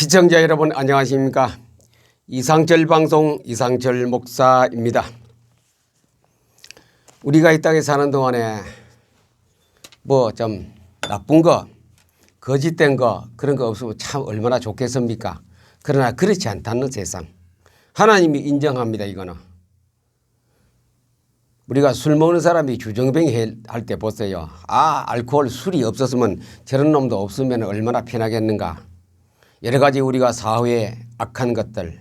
시청자 여러분 안녕하십니까? 이상철 방송 이상철 목사입니다. 우리가 이 땅에 사는 동안에 뭐 좀 나쁜 거, 거짓된 거 그런 거 없으면 참 얼마나 좋겠습니까? 그러나 그렇지 않다는 세상. 하나님이 인정합니다 이거는. 우리가 술 먹는 사람이 주정뱅이 할 때 보세요. 아 알코올 술이 없었으면 저런 놈도 없으면 얼마나 편하겠는가. 여러 가지 우리가 사회에 악한 것들,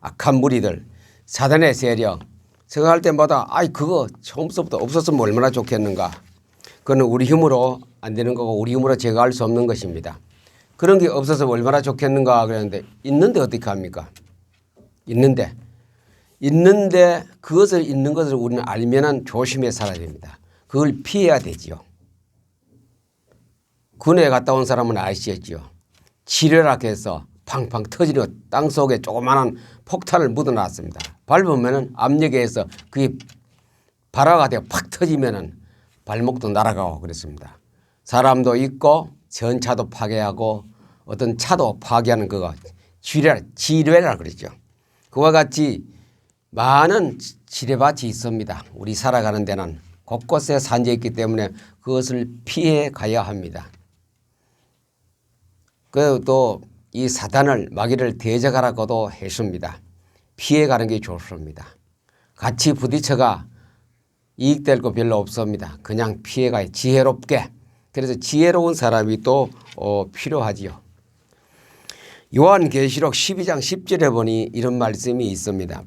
악한 무리들, 사단의 세력 생각할 때마다 아이 그거 처음부터 없었으면 얼마나 좋겠는가. 그거는 우리 힘으로 안 되는 거고 우리 힘으로 제거할 수 없는 것입니다. 그런 게 없어서 얼마나 좋겠는가 그랬는데 있는데 어떻게 합니까? 있는데 있는데 그것을 있는 것을 우리는 알면은 조심해 살아야 됩니다. 그걸 피해야 되지요. 군에 갔다 온 사람은 아시겠지요. 지뢰라 해서 팡팡 터지는 땅 속에 조그마한 폭탄을 묻어놨습니다. 밟으면은 압력에 의해서 그게 발화가 되어 팍 터지면은 발목도 날아가고 그랬습니다. 사람도 있고 전차도 파괴하고 어떤 차도 파괴하는 그거 지뢰, 지뢰라 그랬죠. 그와 같이 많은 지뢰밭이 있습니다. 우리 살아가는 데는 곳곳에 산재 있기 때문에 그것을 피해 가야 합니다. 그또 이 사단을 마귀를 대적하라고도 했습니다. 피해 가는 게 좋습니다. 같이 부딪혀가 이익될 거 별로 없습니다. 그냥 피해가 지혜롭게. 그래서 지혜로운 사람이 또 어, 필요하지요. 요한계시록 12장 10절에 보니 이런 말씀이 있습니다.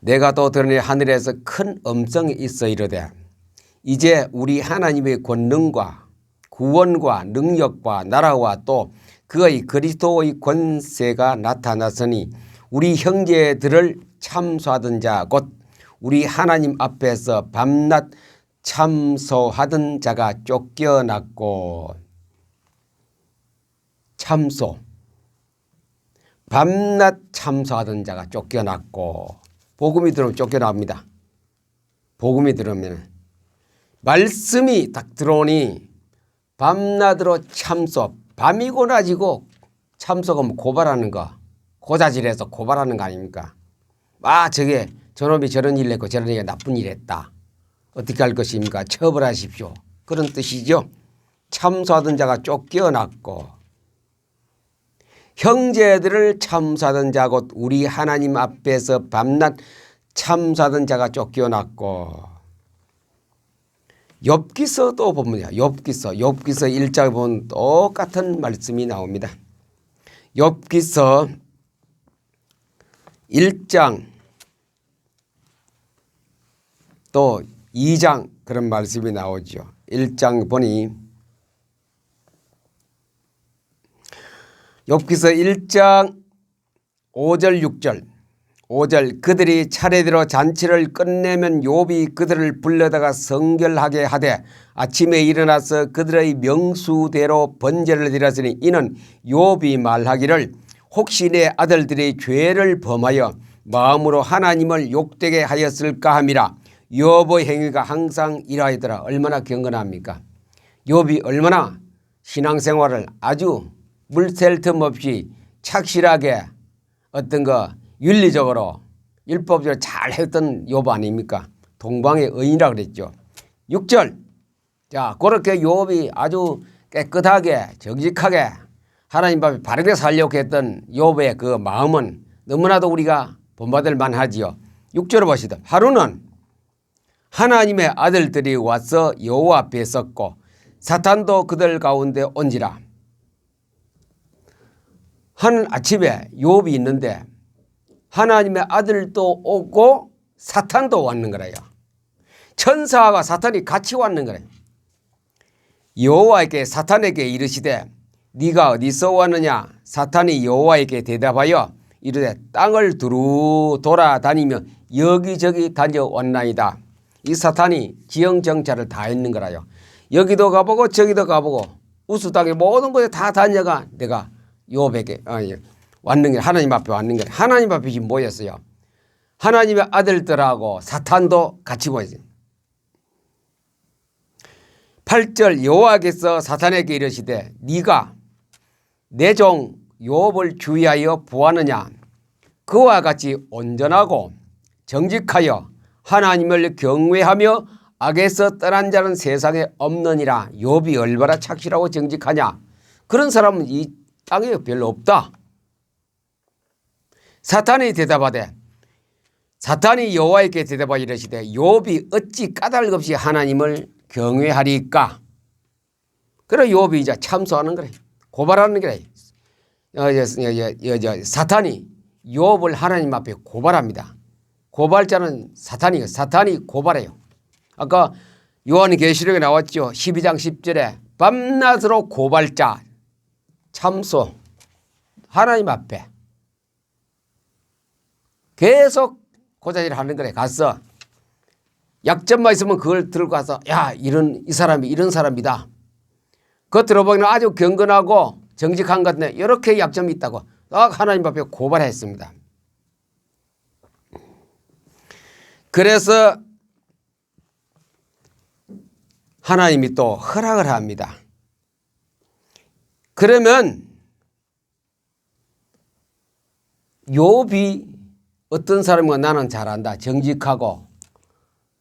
내가 또 들으니 하늘에서 큰 음성이 있어 이르되 이제 우리 하나님의 권능과 구원과 능력과 나라와 또 그의 그리스도의 권세가 나타났으니 우리 형제들을 참소하던 자 곧 우리 하나님 앞에서 밤낮 참소하던 자가 쫓겨났고. 참소. 밤낮 참소하던 자가 쫓겨났고. 복음이 들어오면 쫓겨납니다. 복음이 들어오면 말씀이 딱 들어오니 밤낮으로 참소 밤이고 낮이고 참소가 고발하는 거 고자질해서 고발하는 거 아닙니까? 아 저게 저놈이 저런 일 했고 저런 얘가 나쁜 일 했다. 어떻게 할 것입니까? 처벌하십시오. 그런 뜻이죠. 참소하던 자가 쫓겨났고 형제들을 참소하던 자 곧 우리 하나님 앞에서 밤낮 참소하던 자가 쫓겨났고 엽기서도 보면요. 엽기서, 엽기서 1장에 보면 똑같은 말씀이 나옵니다. 엽기서 1장 또 2장 그런 말씀이 나오죠. 1장 보니 엽기서 1장 5절 6절 5절 그들이 차례대로 잔치를 끝내면 욥이 그들을 불러다가 성결하게 하되 아침에 일어나서 그들의 명수대로 번제를 드렸으니 이는 욥이 말하기를 혹시 내 아들들이 죄를 범하여 마음으로 하나님을 욕되게 하였을까 함이라. 욥의 행위가 항상 이러하더라. 얼마나 경건합니까? 욥이 얼마나 신앙생활을 아주 물샐 틈 없이 착실하게 어떤 거 윤리적으로 율법적으로 잘 했던 욥 아닙니까? 동방의 의인이라 그랬죠. 6절. 자, 그렇게 욥이 아주 깨끗하게 정직하게 하나님 앞에 바르게 살려고 했던 욥의 그 마음은 너무나도 우리가 본받을 만하지요. 6절을 보시다. 하루는 하나님의 아들들이 와서 여호와 앞에 섰고 사탄도 그들 가운데 온지라. 한 아침에 욥이 있는데 하나님의 아들도 오고 사탄도 왔는 거래요. 천사와 사탄이 같이 왔는 거래요. 여호와에게 사탄에게 이르시되 네가 어디서 왔느냐 사탄이 여호와에게 대답하여 이르되 땅을 두루 돌아다니며 여기저기 다녀왔나이다. 이 사탄이 지형 정찰을 다 했는 거라요. 여기도 가보고 저기도 가보고 우수 땅에 모든 곳에 다 다녀가 내가 요백에 어, 왔는 게 하나님 앞에 왔는 게 하나님 앞에 지금 모였어요. 하나님의 아들들하고 사탄도 같이 모였어요. 8절 여호와께서 사탄에게 이르시되 네가 내종 욥을 주의하여 보았느냐? 그와 같이 온전하고 정직하여 하나님을 경외하며 악에서 떠난 자는 세상에 없느니라. 욥이 얼마나 착실하고 정직하냐? 그런 사람은 이 땅에 별로 없다 사탄이 대답하되 사탄이 여호와에게 대답하여 이르시되 욥이 어찌 까닭 없이 하나님을 경외하리까? 그래 욥이 이제 참소하는 거래. 고발하는 거래. 어, 사탄이 욥을 하나님 앞에 고발합니다. 고발자는 사탄이에요 사탄이 고발해요. 아까 요한계시록에 나왔죠. 12장 10절에 밤낮으로 고발자 참소. 하나님 앞에 계속 고자질을 하는 거래 가서 약점만 있으면 그걸 들고 가서 야 이런 이 사람이 이런 사람이다. 그거 들어보기는 아주 경건하고 정직한 것 같은데 이렇게 약점이 있다고 딱 하나님 앞에 고발했습니다. 그래서 하나님이 또 허락을 합니다. 그러면 욥이 어떤 사람과 나는 잘한다. 정직하고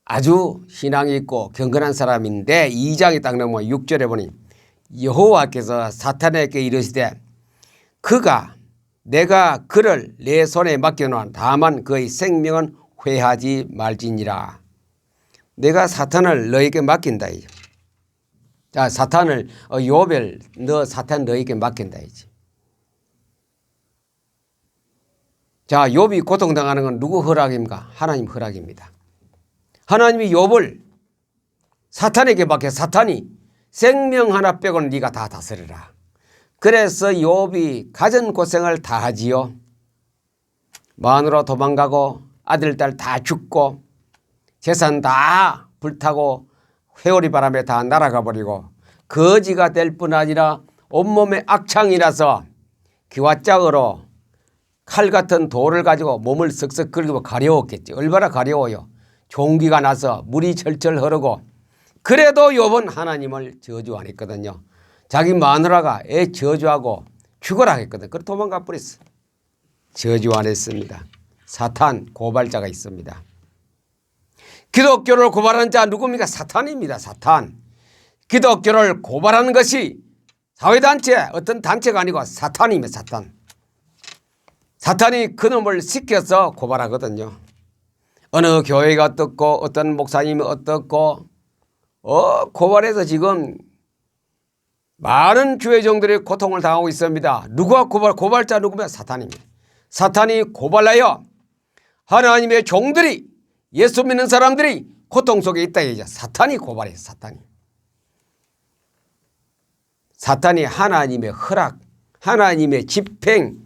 아주 신앙이 있고 경건한 사람인데 2장에 딱 넘어 6절에 보니 여호와께서 사탄에게 이르시되 그가 내가 그를 내 손에 맡겨놓은 다만 그의 생명은 회하지 말지니라. 내가 사탄을 너에게 맡긴다. 이제. 자, 사탄을 어, 요벨 너 사탄 너에게 맡긴다 이지. 자, 욥이 고통당하는 건 누구 허락입니까? 하나님 허락입니다. 하나님이 욥을 사탄에게 맡겨 사탄이 생명 하나 빼고는 네가 다 다스리라. 그래서 욥이 가진 고생을 다 하지요. 마누라 도망가고 아들 딸 다 죽고 재산 다 불타고 회오리 바람에 다 날아가 버리고 거지가 될 뿐 아니라 온몸에 악창이 나서 기와짝으로 칼 같은 돌을 가지고 몸을 쓱쓱 긁고 가려웠겠지. 얼마나 가려워요. 종기가 나서 물이 철철 흐르고 그래도 욥은 하나님을 저주 안 했거든요. 자기 마누라가 애 저주하고 죽어라 했거든. 그래 도망가 버렸어. 저주 안 했습니다. 사탄 고발자가 있습니다. 기독교를 고발한 자 누굽니까? 사탄입니다. 사탄. 기독교를 고발하는 것이 사회단체 어떤 단체가 아니고 사탄입니다. 사탄. 사탄이 그놈을 시켜서 고발하거든요. 어느 교회가 어떻고 어떤 목사님이 어떻고 어 고발해서 지금 많은 교회종들이 고통을 당하고 있습니다. 누가 고발 고발자 누구면 사탄입니다. 사탄이 고발하여 하나님의 종들이 예수 믿는 사람들이 고통 속에 있다 이제 사탄이 고발해요. 사탄이. 사탄이 하나님의 허락, 하나님의 집행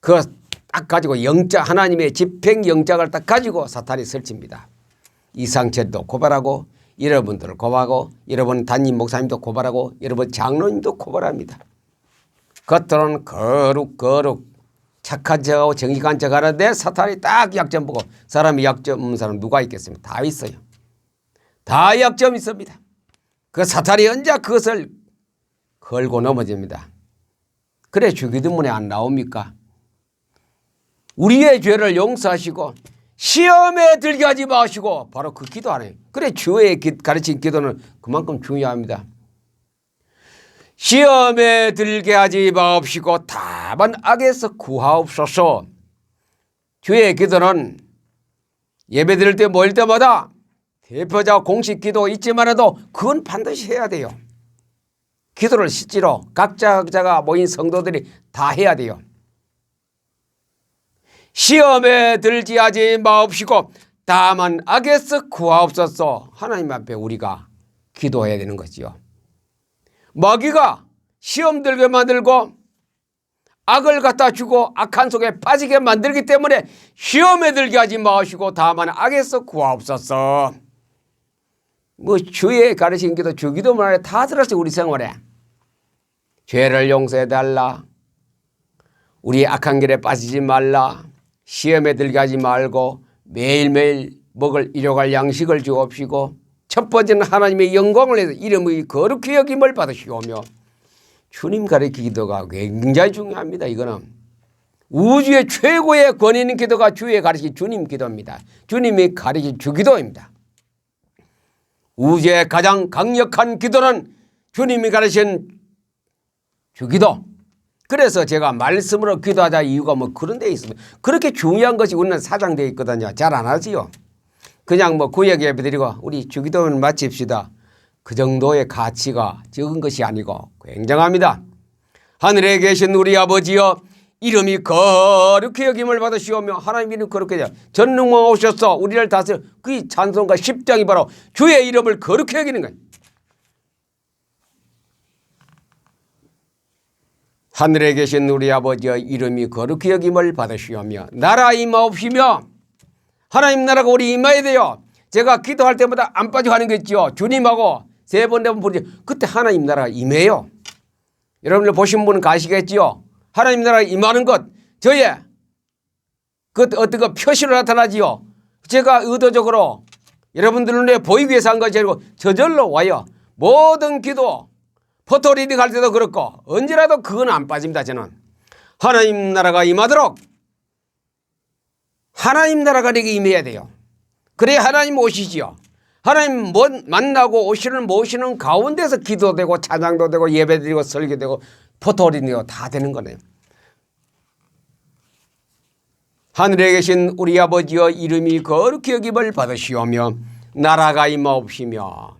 그거 딱 가지고 영장 하나님의 집행 영장을 딱 가지고 사탄이 설칩니다. 이상철도 고발하고 여러분들을 고발하고 여러분 담임 목사님도 고발하고 여러분 장로님도 고발합니다. 겉으로는 거룩 거룩 착한 척하고 정직한 척하는데 사탄이 딱 약점 보고 사람이 약점 없는 사람 누가 있겠습니까? 다 있어요. 다 약점 있습니다. 그 사탄이 언제 그것을 걸고 넘어집니다. 그래 주기도문에 안 나옵니까? 우리의 죄를 용서하시고 시험에 들게 하지 마시고 바로 그 기도 안 해요. 그래 주의 가르친 기도는 그만큼 중요합니다. 시험에 들게 하지 마옵시고 다만 악에서 구하옵소서. 주의 기도는 예배 드릴 때 모일 때마다 대표자 공식 기도 있지만도 그건 반드시 해야 돼요. 기도를 실제로 각자 각자가 모인 성도들이 다 해야 돼요. 시험에 들지 하지 마옵시고 다만 악에서 구하옵소서 하나님 앞에 우리가 기도해야 되는 거지요. 마귀가 시험 들게 만들고 악을 갖다 주고 악한 속에 빠지게 만들기 때문에 시험에 들게 하지 마시고 다만 악에서 구하옵소서. 뭐 주의 가르친 기도 주기도 말에 다 들었어 우리 생활에. 죄를 용서해 달라. 우리 악한 길에 빠지지 말라. 시험에 들게 하지 말고 매일매일 먹을 일용할 양식을 주옵시고 첫 번째는 하나님의 영광을 위해서 이름의 거룩히 여김을 받으시오며 주님 가르치 기도가 굉장히 중요합니다. 이거는 우주의 최고의 권위는 기도가 주의 가르치 주님 기도입니다. 주님이 가르치 주기도입니다. 우주의 가장 강력한 기도는 주님이 가르친 주기도. 그래서 제가 말씀으로 기도하자 이유가 뭐 그런 데 있습니다. 그렇게 중요한 것이 우리는 사장되어 있거든요. 잘 안 하지요. 그냥 뭐 구역 예배 드리고 우리 주기도는 마칩시다. 그 정도의 가치가 적은 것이 아니고 굉장합니다. 하늘에 계신 우리 아버지여 이름이 거룩히 여김을 받으시오며 하나님 이름 거룩히 여 전능왕 오셨어 우리를 다스려 그 찬송가 10장이 바로 주의 이름을 거룩히 여기는 거예요. 하늘에 계신 우리 아버지의 이름이 거룩히 여김을 받으시오며 나라 임하옵시며 하나님 나라가 우리 임해야 돼요. 제가 기도할 때마다 안 빠져 하는 거 있죠. 주님하고 세 번 네번 부르지. 그때 하나님 나라가 임해요. 여러분들 보신 분은 가시겠지요. 하나님 나라가 임하는 것 저의 그 어떤 거 표시로 나타나지요. 제가 의도적으로 여러분들 눈에 보이기 위해서 한 것이 아니고 저절로 와요. 모든 기도 포토리딩 할 때도 그렇고 언제라도 그건 안 빠집니다. 저는 하나님 나라가 임하도록 하나님 나라가 내게 임해야 돼요. 그래야 하나님 오시지요. 하나님 못 만나고 오시는 모시는 가운데서 기도되고 찬양도 되고 예배드리고 설교되고 포토리딩도 다 되는 거네요. 하늘에 계신 우리 아버지여 이름이 거룩히 여김을 받으시오며 나라가 임하옵시며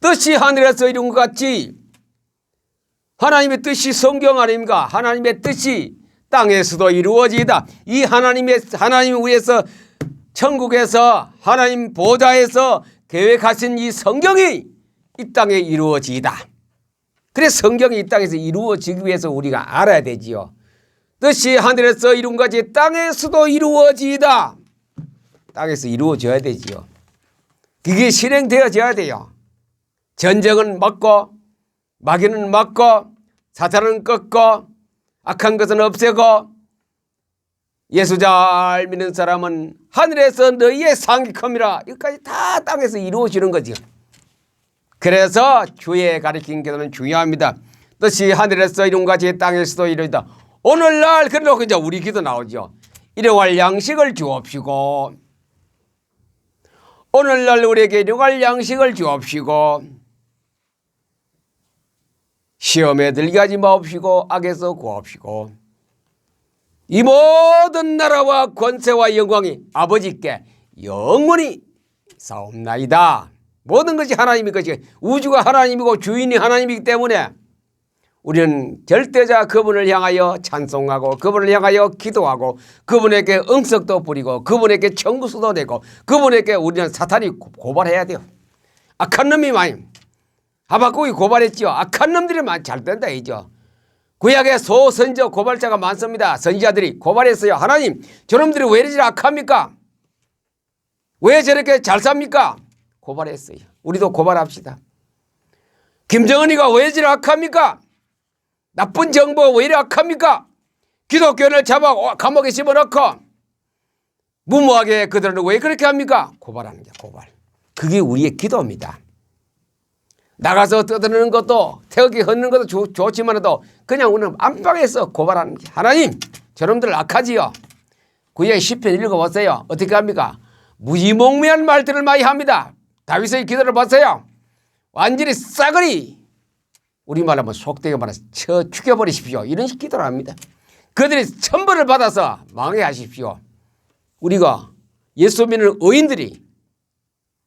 뜻이 하늘에서 이룬 것 같이 하나님의 뜻이 성경 아닙니까? 하나님의 뜻이 땅에서도 이루어지다. 이 하나님의 하나님 위해서 천국에서 하나님 보좌에서 계획하신 이 성경이 이 땅에 이루어지다. 그래서 성경이 이 땅에서 이루어지기 위해서 우리가 알아야 되지요. 뜻이 하늘에서 이룬 것이 땅에서도 이루어지다. 땅에서 이루어져야 되지요. 그게 실행되어져야 돼요. 전쟁은 막고 마귀는 막고 사탄은 꺾고 악한 것은 없애고 예수 잘 믿는 사람은 하늘에서 너희의 상이 컴이라 여기까지 다 땅에서 이루어지는 거지. 그래서 주의 가르친 기도는 중요합니다. 뜻이 하늘에서 이룬 같이 땅에서도 이루다. 오늘날 그래놓고 이제 우리 기도 나오죠. 일용할 양식을 주옵시고 오늘날 우리에게 일용할 양식을 주옵시고 시험에 들게 하지 마옵시고 악에서 구하옵시고 이 모든 나라와 권세와 영광이 아버지께 영원히 사옵나이다. 모든 것이 하나님의 것이 우주가 하나님이고 주인이 하나님이기 때문에 우리는 절대자 그분을 향하여 찬송하고 그분을 향하여 기도하고 그분에게 응석도 부리고 그분에게 청구서도 내고 그분에게 우리는 사탄이 고발해야 돼요. 악한 놈이 많이 하박국이 고발했지요. 악한 놈들이 잘 된다 이죠. 구약에 소선저 고발자가 많습니다. 선지자들이 고발했어요. 하나님 저놈들이 왜 이렇게 악합니까? 왜 저렇게 잘 삽니까? 고발했어요. 우리도 고발합시다. 김정은이가 왜 저렇게 악합니까? 나쁜 정부가 왜 이렇게 악합니까? 기독교인을 잡아 감옥에 집어넣고 무모하게 그들은 왜 그렇게 합니까? 고발하는 게 고발. 그게 우리의 기도입니다. 나가서 떠드는 것도 태극기 걷는 것도 좋, 좋지만도 그냥 우리는 안방에서 고발하는 게 하나님 저놈들 악하지요. 구약 10편 읽어보세요. 어떻게 합니까? 무지몽매한 말들을 많이 합니다. 다윗의 기도를 보세요. 완전히 싸그리 우리말로 하면 속되게 말해서 쳐 죽여버리십시오. 이런 식 기도를 합니다. 그들이 천벌을 받아서 망해하십시오. 우리가 예수 믿는 의인들이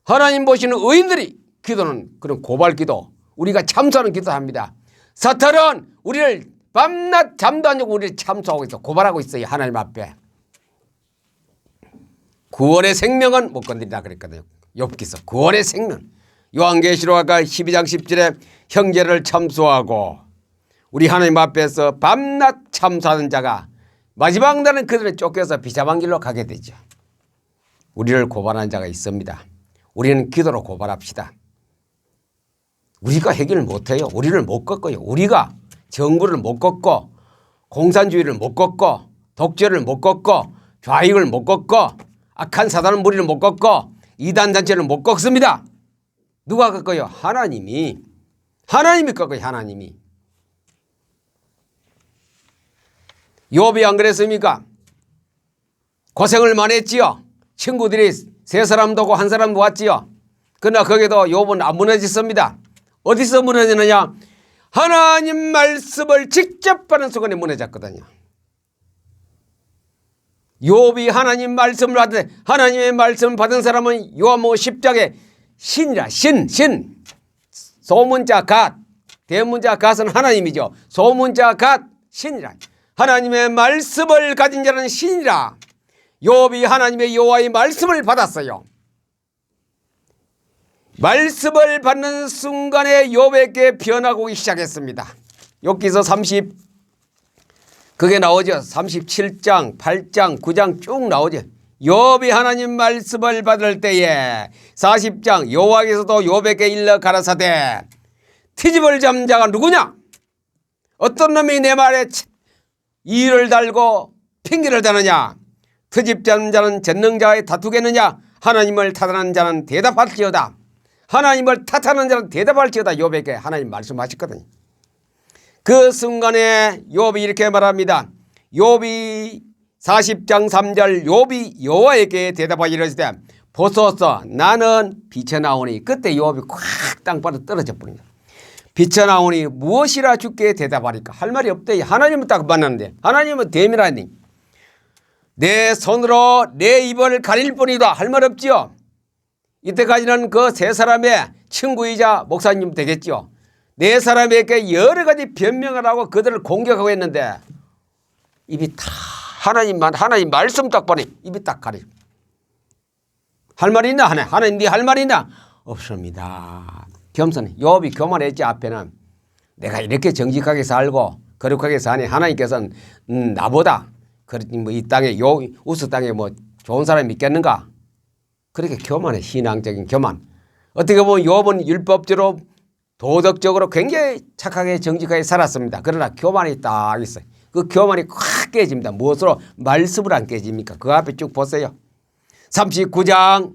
하나님 보시는 의인들이 기도는 그런 고발 기도 우리가 참소하는 기도합니다. 사탄은 우리를 밤낮 잠도 안 자고 우리를 참소하고 있어 고발하고 있어요 하나님 앞에. 구원의 생명은 못 건드리라 그랬거든요. 욥기서 구원의 생명. 요한계시록 아까 12장 10절에 형제를 참소하고 우리 하나님 앞에서 밤낮 참소하는 자가 마지막 날은 그들을 쫓겨서 비자방 길로 가게 되죠. 우리를 고발하는 자가 있습니다. 우리는 기도로 고발합시다. 우리가 해결을 못해요. 우리를 못 꺾어요. 우리가 정부를 못 꺾고 공산주의를 못 꺾고 독재를 못 꺾고 좌익을 못 꺾고 악한 사단 무리를 못 꺾고 이단 단체를 못 꺾습니다. 누가 꺾어요? 하나님이 하나님이 꺾어요. 하나님이 욥이 안 그랬습니까? 고생을 많이 했지요. 친구들이 세 사람도 오고 한 사람도 왔지요. 그러나 거기도 욥은 안 무너졌습니다. 어디서 무너지느냐? 하나님 말씀을 직접 받는 순간에 무너졌거든요. 욥이 하나님 말씀을 받은 하나님의 말씀을 받은 사람은 요한복음 10장에 신이라 신, 신. 소문자 갓. 대문자 갓은 하나님이죠. 소문자 갓 신이라. 하나님의 말씀을 가진 자는 신이라. 욥이 하나님의 여호와의 말씀을 받았어요. 말씀을 받는 순간에 욥에게 변하고 시작했습니다. 욥기서 30 그게 나오죠. 37장, 8장, 9장 쭉 나오죠. 욥이 하나님 말씀을 받을 때에 40장 여호와께서도 욥에게 일러 가라사대 트집을 잡는 자가 누구냐? 어떤 놈이 내 말에 이를 달고 핑계를 대느냐? 트집 잡는 자는 전능자의 다투겠느냐? 하나님을 탓하는 자는 대답할지어다. 하나님을 탓하는 자는 대답할지어다. 욥에게 하나님 말씀하셨거든요. 그 순간에 욥이 이렇게 말합니다. 욥이 40장 3절 욥이 여호와에게 대답하여 이르시되 보소서 나는 빛에 나오니 그때 욥이 콱 땅바닥 떨어져 버립니다. 빛에 나오니 무엇이라 주께 대답하리까 할 말이 없대. 하나님은 딱 만났는데 하나님은 대미라니 내 손으로 내 입을 가릴 뿐이다 할 말 없지요. 이때까지는 그 세 사람의 친구이자 목사님 되겠죠. 네 사람에게 여러 가지 변명을 하고 그들을 공격하고 했는데 입이 다 하나님만 하나님 말씀 딱 보니 입이 딱 가려. 할 말이 있나 하나 하나님 네할 말이 있나 없습니다. 겸손히 욥이 교만했지 앞에는 내가 이렇게 정직하게 살고 거룩하게 사니 하나님께서는 음, 나보다 그렇지 뭐이 땅에 요 우스 땅에 뭐 좋은 사람이 있겠는가 그렇게 교만해 신앙적인 교만 어떻게 보면 욥은 율법적으로 도덕적으로 굉장히 착하게 정직하게 살았습니다. 그러나 교만이 딱 있어요. 그 교만이 확 깨집니다. 무엇으로? 말씀을 안 깨집니까? 그 앞에 쭉 보세요. 39장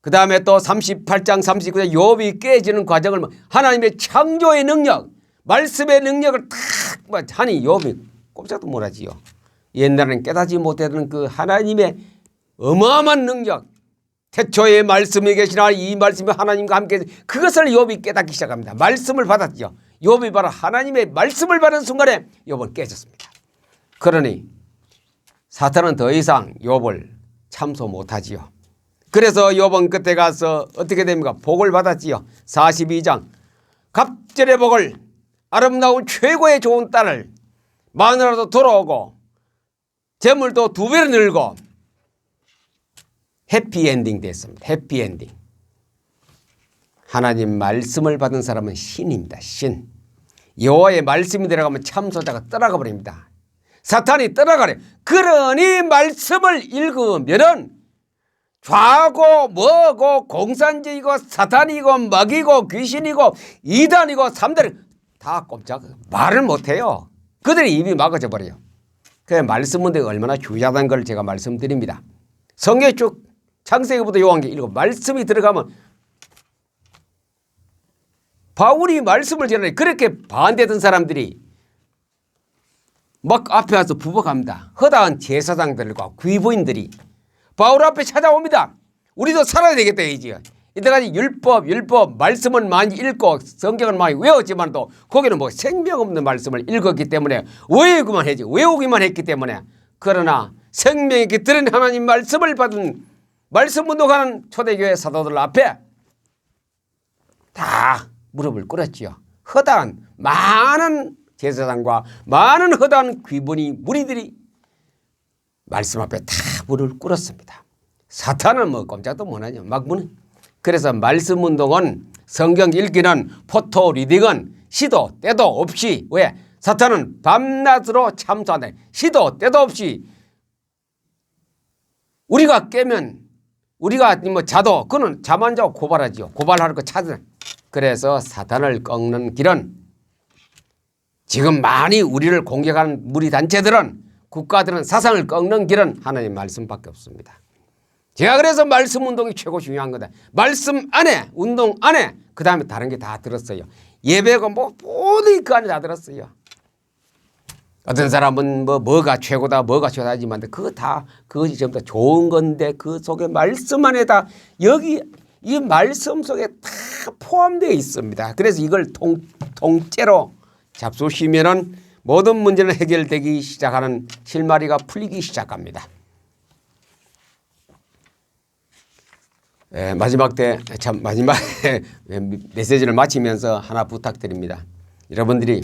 그 다음에 또 38장 39장 욥이 깨지는 과정을 뭐 하나님의 창조의 능력 말씀의 능력을 탁뭐 하니 욥이 꼼짝도 못하지요. 옛날에는 깨닫지 못했던 그 하나님의 어마어마한 능력 태초에 말씀이 계시나 이 말씀이 하나님과 함께 그것을 욥이 깨닫기 시작합니다. 말씀을 받았죠. 욥이 바로 하나님의 말씀을 받은 순간에 욥은 깨졌습니다. 그러니 사탄은 더 이상 욥을 참소 못하지요. 그래서 욥은 그때 가서 어떻게 됩니까? 복을 받았지요. 42장 갑절의 복을 아름다운 최고의 좋은 딸을 마누라도 돌아오고 재물도 두 배로 늘고 해피엔딩 됐습니다. 해피엔딩. 하나님 말씀을 받은 사람은 신입니다. 신. 여호와의 말씀이 들어가면 참소자가 떠나가 버립니다. 사탄이 떠나가래. 그러니 말씀을 읽으면은 좌고 뭐고 공산주의고 사탄이고 먹이고 귀신이고 이단이고 삼들 다 꼼짝 말을 못해요. 그들이 입이 막아져 버려요. 그 말씀 문제가 얼마나 중요하다는 걸 제가 말씀드립니다. 성경 쭉 창세기부터 요한기 읽고 말씀이 들어가면 바울이 말씀을 전하니 그렇게 반대했던 사람들이 막 앞에 와서 부복합니다. 허다한 제사장들과 귀부인들이 바울 앞에 찾아옵니다. 우리도 살아야 되겠다 이지요. 이때까지 율법, 율법 말씀은 많이 읽고 성경을 많이 외웠지만도 거기는 뭐 생명 없는 말씀을 읽었기 때문에 외우기만 했지 외우기만 했기 때문에 그러나 생명이 깃들은 하나님 말씀을 받은 말씀 운동하는 초대교회 사도들 앞에 다 무릎을 꿇었지요. 허다한 많은 제사장과 많은 허다한 귀분이 무리들이 말씀 앞에 다 무릎을 꿇었습니다. 사탄은 뭐 꼼짝도 못하죠. 막 무는. 그래서 말씀 운동은 성경 읽기는 포토 리딩은 시도 때도 없이 왜 사탄은 밤낮으로 참소하네 시도 때도 없이 우리가 깨면 우리가 뭐 자도 그는 잠안 자고 고발하지요. 고발할 거 찾으. 그래서 사탄을 꺾는 길은 지금 많이 우리를 공격하는 무리 단체들은 국가들은 사상을 꺾는 길은 하나님 말씀밖에 없습니다. 제가 그래서 말씀 운동이 최고 중요한 거다. 말씀 안에 운동 안에 그 다음에 다른 게 다 들었어요. 예배가 뭐 모든 그 안에 다 들었어요. 어떤 사람은 뭐 뭐가 최고다 뭐가 최고다 하지만 그거 다 그것이 전부 다 좋은 건데 그 속에 말씀 안에 다 여기 이 말씀 속에 다 포함되어 있습니다. 그래서 이걸 통, 통째로 잡수시면은 모든 문제는 해결되기 시작하는 실마리가 풀리기 시작합니다. 예, 마지막 때 참 마지막에 메시지를 마치면서 하나 부탁드립니다. 여러분들이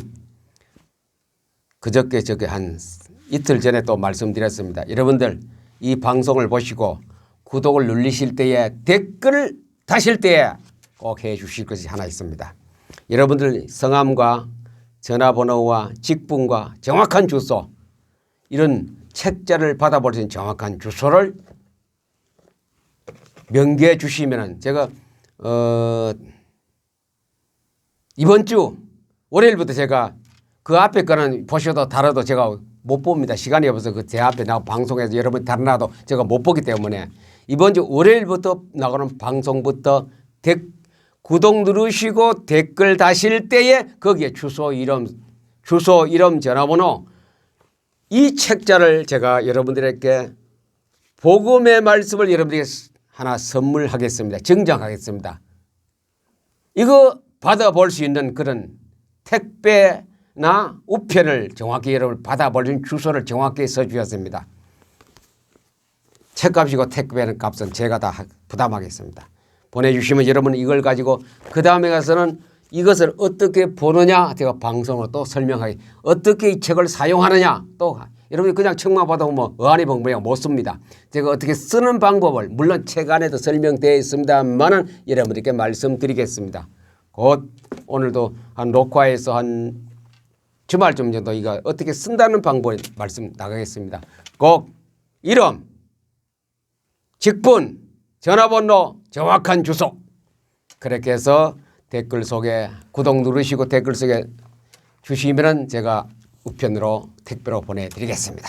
그저께 저게 한 이틀 전에 또 말씀드렸습니다. 여러분들 이 방송을 보시고 구독을 눌리실 때에 댓글을 다실 때에 꼭 해 주실 것이 하나 있습니다. 여러분들 성함과 전화번호와 직분과 정확한 주소 이런 책자를 있는 정확한 주소를 명기해 주시면은 제가 어 이번 주 월요일부터 제가 그 앞에 거는 보셔도 다뤄도 제가 못 봅니다. 시간이 없어서 그 제 앞에 나가 방송에서 여러분 다루나도 제가 못 보기 때문에 이번 주 월요일부터 나가는 방송부터 댓, 구독 누르시고 댓글 다실 때에 거기에 주소 이름 주소 이름 전화번호 이 책자를 제가 여러분들에게 복음의 말씀을 여러분들에게 하나 선물하겠습니다. 증정하겠습니다. 이거 받아볼 수 있는 그런 택배 나 우편을 정확히 여러분 있는 주소를 정확히 써주셨습니다. 책값이고 택배는 값은 제가 다 부담하겠습니다. 보내주시면 여러분 이걸 가지고 그 다음에 가서는 이것을 어떻게 보느냐 제가 방송으로 또 설명하기 어떻게 이 책을 사용하느냐 또 여러분이 그냥 책만 받아보면 뭐 어안이 벙벙해가 못 씁니다. 제가 어떻게 쓰는 방법을 물론 책 안에도 설명되어 있습니다만은 여러분들께 말씀드리겠습니다. 곧 오늘도 한 녹화해서 한 주말쯤 정도 이거 어떻게 쓴다는 방법을 말씀 나가겠습니다. 꼭 이름, 직분, 전화번호, 정확한 주소 그렇게 해서 댓글 속에 구독 누르시고 댓글 속에 주시면은 제가 우편으로 택배로 보내드리겠습니다.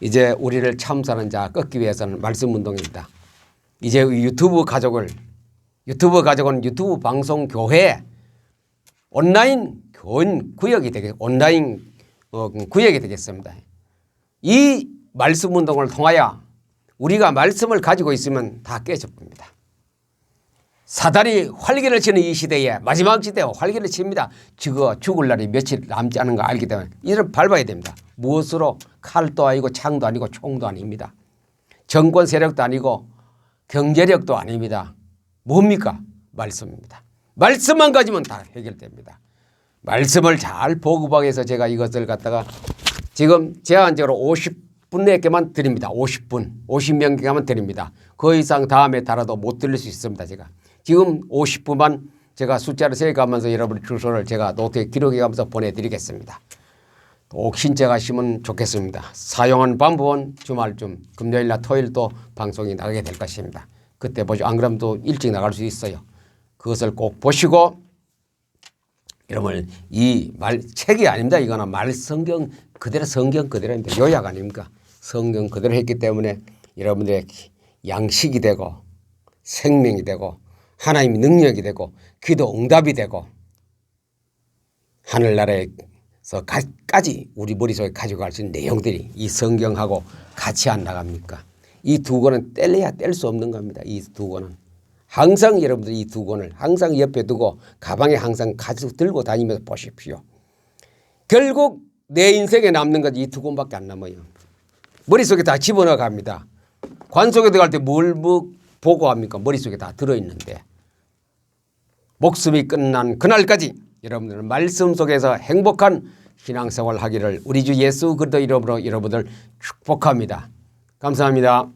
이제 우리를 참사는 자 꺾기 위해서는 말씀 운동입니다. 이제 이 유튜브 가족을 유튜브 가족은 유튜브 방송 교회 온라인 교원 구역이 되겠 온라인 어, 구역이 되겠습니다. 이 말씀 운동을 통하여 우리가 말씀을 가지고 있으면 다 깨져봅니다. 사단이 활기를 치는 이 시대에 마지막 시대에 활기를 칩니다. 죽어 죽을 날이 며칠 남지 않은 거 알기 때문에 이를 밟아야 됩니다. 무엇으로 칼도 아니고 창도 아니고 총도 아닙니다. 정권 세력도 아니고 경제력도 아닙니다. 뭡니까? 말씀입니다. 말씀만 가지면 다 해결됩니다. 말씀을 잘 보급하기 위해서 제가 이것을 갖다가 지금 제한적으로 50분 내게만 드립니다. 50분, 50명께만 드립니다. 그 이상 다음에 달아도 못 드릴 수 있습니다. 제가 지금 50분만 제가 숫자를 세가면서 여러분 주소를 제가 노트에 기록해 가면서 보내드리겠습니다. 꼭 신청하시면 좋겠습니다. 사용하는 방법은 주말쯤 금요일나 토요일 또 방송이 나가게 될 것입니다. 그때 보죠. 안 그러면 또 일찍 나갈 수 있어요. 그것을 꼭 보시고 여러분 이 말 책이 아닙니다. 이거는 말 성경 그대로 성경 그대로입니다. 요약 아닙니까? 성경 그대로 했기 때문에 여러분들의 양식이 되고 생명이 되고 하나님의 능력이 되고 기도 응답이 되고 하늘나라에서까지 우리 머릿속에 가져갈 수 있는 내용들이 이 성경하고 같이 안 나갑니까? 이 두 권은 뗄래야 뗄 수 없는 겁니다. 이 두 권은. 항상 여러분들 이두 권을 항상 옆에 두고 가방에 항상 가지고 들고 다니면서 보십시오. 결국 내 인생에 남는 건 이 두 권밖에 안 남아요. 머릿속에 다 집어넣어 갑니다. 관 속에 들어갈 때뭘뭐 보고 합니까? 머릿속에 다 들어있는데. 목숨이 끝난 그날까지 여러분들은 말씀 속에서 행복한 신앙생활 하기를 우리 주 예수 그리스도 이름으로 여러분들 축복합니다. 감사합니다.